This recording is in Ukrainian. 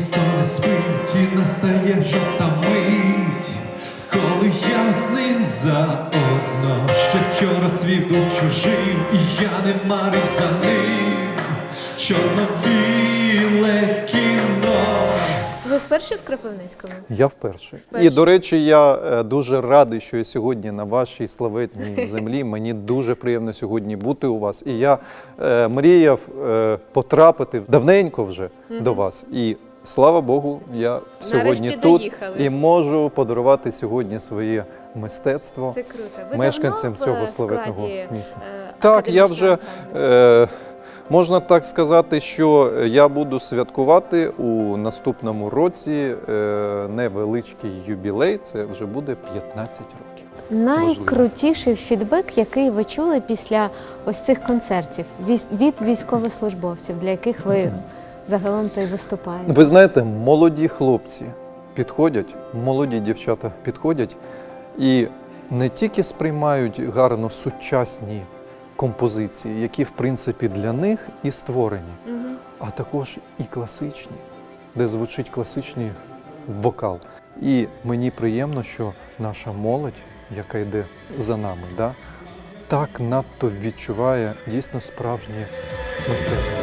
місто не спить і настає вже та мить, коли я з ним заодно. Ще вчора світ був чужим, і я не марив за ним. Чорно-біле кіно. Ви вперше в Кропивницькому? Я вперше. Вперше. І до речі, я е, дуже радий, що я сьогодні на вашій славетній землі. Мені дуже приємно сьогодні бути у вас. І я е, мріяв е, потрапити давненько вже до вас. І слава Богу, я сьогодні Нарешті тут доїхали. і можу подарувати сьогодні своє мистецтво. Це круто. Ви Мешканцям давно цього славетного складі, міста. е, Так, я вже е, можна так сказати, що я буду святкувати у наступному році е, невеличкий юбілей. Це вже буде 15 років. Найкрутіший фідбек, який ви чули після ось цих концертів віс- від військовослужбовців, для яких ви загалом то й виступаєте. Ви знаєте, молоді хлопці підходять, молоді дівчата підходять і не тільки сприймають гарно сучасні композиції, які в принципі для них і створені, Мгм. а також і класичні, де звучить класичний вокал. І мені приємно, що наша молодь, яка йде за нами, да, так надто відчуває дійсно справжнє мистецтво.